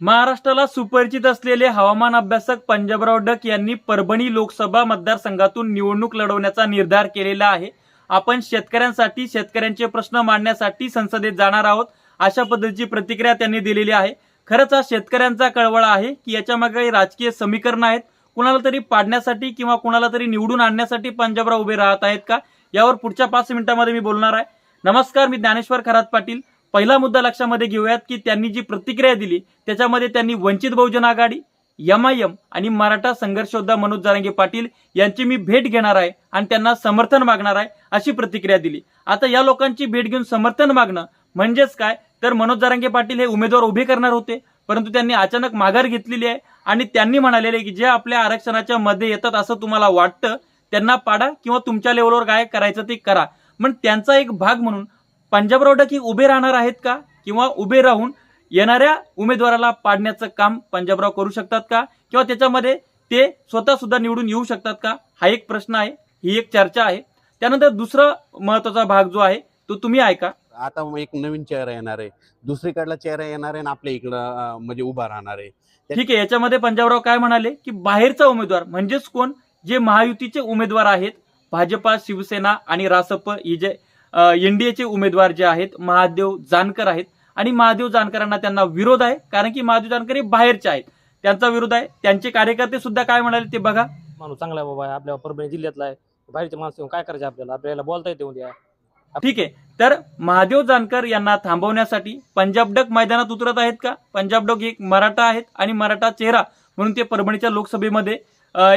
महाराष्ट्राला सुपरिचित असलेले हवामान अभ्यासक पंजाबराव डक यांनी परभणी लोकसभा मतदारसंघातून निवडणूक लढवण्याचा निर्धार केलेला आहे. आपण शेतकऱ्यांसाठी शेतकऱ्यांचे प्रश्न मांडण्यासाठी संसदेत जाणार आहोत अशा पद्धतीची प्रतिक्रिया त्यांनी दिलेली आहे. खरंच हा शेतकऱ्यांचा कळवळा आहे की याच्या मागे काही राजकीय समीकरण आहेत. कुणाला तरी पाडण्यासाठी किंवा कुणाला तरी निवडून आणण्यासाठी पंजाबराव उभे राहत आहेत का? यावर पुढच्या पाच मिनिटांमध्ये मी बोलणार आहे. नमस्कार मी ज्ञानेश्वर खरात पाटील. पहिला मुद्दा लक्षामध्ये घेऊयात की त्यांनी जी प्रतिक्रिया दिली त्याच्यामध्ये त्यांनी Vanchit Bahujan Aghadi M I M आणि मराठा संघर्षोद्धा मनोज जारंगे पाटील यांची मी भेट घेणार आहे आणि त्यांना समर्थन मागणार आहे अशी प्रतिक्रिया दिली. आता या लोकांची भेट घेऊन समर्थन मागणं म्हणजेच काय? तर मनोज जारंगे पाटील हे उमेदवार उभे करणार होते परंतु त्यांनी अचानक माघार घेतलेली आहे आणि त्यांनी म्हणालेले की जे आपल्या आरक्षणाच्या मध्ये येतात असं तुम्हाला वाटतं त्यांना पाडा किंवा तुमच्या लेवलवर काय करायचं ते करा. पण त्यांचा एक भाग म्हणून पंजाबराव डक उभे राहणार आहेत का? किंवा उभे राहून येणाऱ्या उमेदवाराला पाडण्याचं काम पंजाबराव करू शकतात का? किंवा त्याच्यामध्ये ते स्वतः सुद्धा निवडून येऊ शकतात का? हा एक प्रश्न आहे ही एक चर्चा आहे. त्यानंतर दुसरा महत्त्वाचा भाग जो आहे तो तुम्ही ऐका. आता एक नवीन चेहरा येणार आहे. दुसरीकडला चेहरा येणार आहे आणि आपल्या इकडं म्हणजे उभा राहणार आहे. ठीक आहे याच्यामध्ये पंजाबराव काय म्हणाले? की बाहेरचा उमेदवार म्हणजेच कोण? जे महायुतीचे उमेदवार आहेत भाजपा शिवसेना आणि रासप ही जे एनडीएचे उमेदवार जे आहेत महादेव जानकर आहेत. आणि महादेव जानकरांना त्यांना विरोध आहे कारण की महादेव जानकर हे बाहेरचे आहेत. त्यांचा विरोध आहे त्यांचे कार्यकर्ते सुद्धा काय म्हणाले ते बघा. माणूस चांगला आहे बाबा आपल्या परभणी जिल्ह्यातला आहे. बाहेरचे माणसं येऊन काय करायचे आपल्याला? आपल्याला बोलता येते उद्या. ठीक आहे. तर महादेव जानकर यांना थांबवण्यासाठी पंजाब डक मैदानात उतरत आहेत का? पंजाब डक एक मराठा आहेत आणि मराठा चेहरा म्हणून ते परभणीच्या लोकसभेमध्ये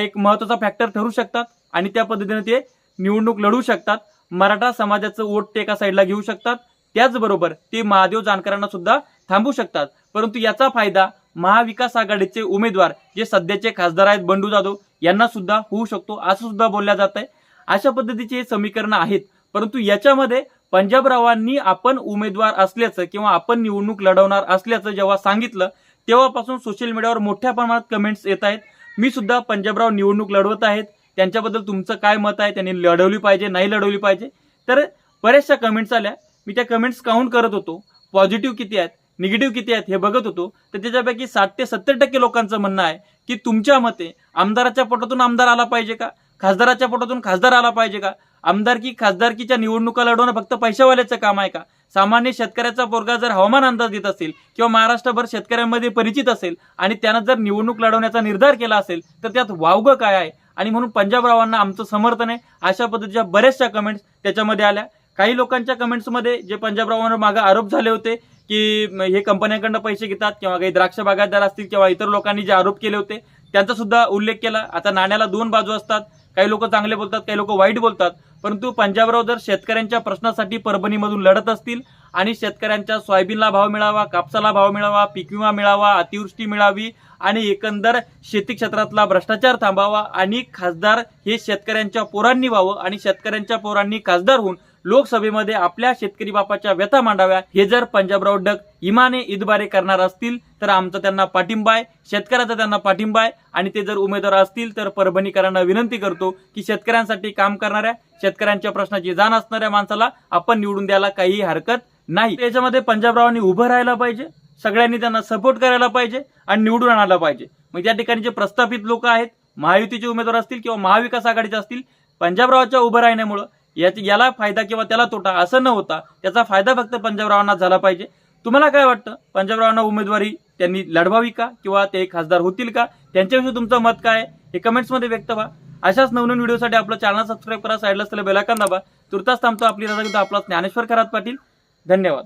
एक महत्त्वाचा फॅक्टर ठरू शकतात आणि त्या पद्धतीने ते निवडणूक लढू शकतात. मराठा समाजाचं वोट ते एका साईडला घेऊ शकतात. त्याचबरोबर ते महादेव जानकरांना सुद्धा थांबू शकतात. परंतु याचा फायदा महाविकास आघाडीचे उमेदवार जे सध्याचे खासदार आहेत बंडू जाधव यांना सुद्धा होऊ शकतो असं सुद्धा बोलल्या जात आहे अशा पद्धतीचे हे समीकरण आहेत. परंतु याच्यामध्ये पंजाबरावांनी आपण उमेदवार असल्याचं किंवा आपण निवडणूक लढवणार असल्याचं जेव्हा सांगितलं तेव्हापासून सोशल मीडियावर मोठ्या प्रमाणात कमेंट्स येत आहेत. मी सुद्धा पंजाबराव निवडणूक लढवत आहेत. त्यांच्याबद्दल तुमचं काय मत आहे? त्यांनी लढवली पाहिजे नाही लढवली पाहिजे? तर बऱ्याचशा कमेंट्स आल्या. मी त्या कमेंट्स काउंट करत होतो. पॉझिटिव्ह किती आहेत? निगेटिव्ह किती आहेत? हे बघत होतो. तर त्याच्यापैकी साठ ते सत्तर टक्के लोकांचं म्हणणं आहे की तुमच्या मते आमदाराच्या पोटातून आमदार आला पाहिजे का? खासदाराच्या पोटातून खासदार आला पाहिजे का? आमदारकी खासदारकीच्या निवडणुका लढवणं फक्त पैशावाल्याचं काम आहे का? सामान्य शेतकऱ्याचा पोरगा जर हवामान अंदाज देत असेल किंवा महाराष्ट्रभर शेतकऱ्यांमध्ये परिचित असेल आणि त्यानं जर निवडणूक लढवण्याचा निर्धार केला असेल तर त्यात वावगं काय आहे? आणि म्हणून पंजाबरावांना आमचं समर्थन आहे. अशा पद्धतीच्या बऱ्याचशा कमेंट्स त्याच्यामध्ये आल्या. काही लोकांच्या कमेंट्समध्ये जे पंजाबरावांवर मागे आरोप झाले होते की हे कंपन्यांकडनं पैसे घेतात किंवा काही द्राक्ष बागायतदार असतील किंवा इतर लोकांनी जे आरोप केले होते त्यांचा सुद्धा उल्लेख केला. आता नाण्याला दोन बाजू असतात. काही लोक चांगले बोलतात काही लोक वाईट बोलतात परंतु पंजाबराव जर शेतकऱ्यांच्या प्रश्नासाठी परभणीमधून लढत असतील आणि शेतकऱ्यांच्या सोयाबीनला भाव मिळावा कापसाला भाव मिळावा पीक विमा मिळावा अतिवृष्टी मिळावी आणि एकंदर शेती क्षेत्रातला भ्रष्टाचार थांबावा आणि खासदार हे शेतकऱ्यांच्या पोरांनी व्हावं आणि शेतकऱ्यांच्या पोरांनी खासदार होऊन लोकसभेमध्ये आपल्या शेतकरी बापाच्या व्यथा मांडाव्या. हे जर पंजाबराव डक इमाने इदबारे करणार असतील तर आमचा त्यांना पाठिंबा आहे. शेतकऱ्याचा त्यांना पाठिंबा आहे. आणि ते जर उमेदवार असतील तर परभणीकरांना विनंती करतो की शेतकऱ्यांसाठी काम करणाऱ्या शेतकऱ्यांच्या प्रश्नाची जाण असणाऱ्या माणसाला आपण निवडून द्यायला काही हरकत नाही. त्याच्यामध्ये पंजाबरावांनी उभं राहायला पाहिजे. सगळ्यांनी त्यांना सपोर्ट करायला पाहिजे आणि निवडून आणायला पाहिजे. मग त्या ठिकाणी जे प्रस्थापित लोक आहेत महायुतीचे उमेदवार असतील किंवा महाविकास आघाडीचे असतील पंजाबरावाच्या उभं राहण्यामुळं याची याला फायदा किंवा त्याला तोटा असं न होता त्याचा फायदा फक्त पंजाबरावांना झाला पाहिजे. तुम्हाला काय वाटतं? पंजाबरावांना उमेदवारी त्यांनी लढवावी का? किंवा ते खासदार होतील का? त्यांच्याविषयी तुमचं मत काय? हे कमेंट्समध्ये व्यक्त व्हा. अशाच नवनवीन व्हिडिओसाठी आपलं चॅनल सबस्क्राईब करा साईडला असलेलं बेलाकन दाबा. तुर्तास थांबतो आपली रजा घेतो आपला ज्ञानेश्वर खरात पाटील. धन्यवाद.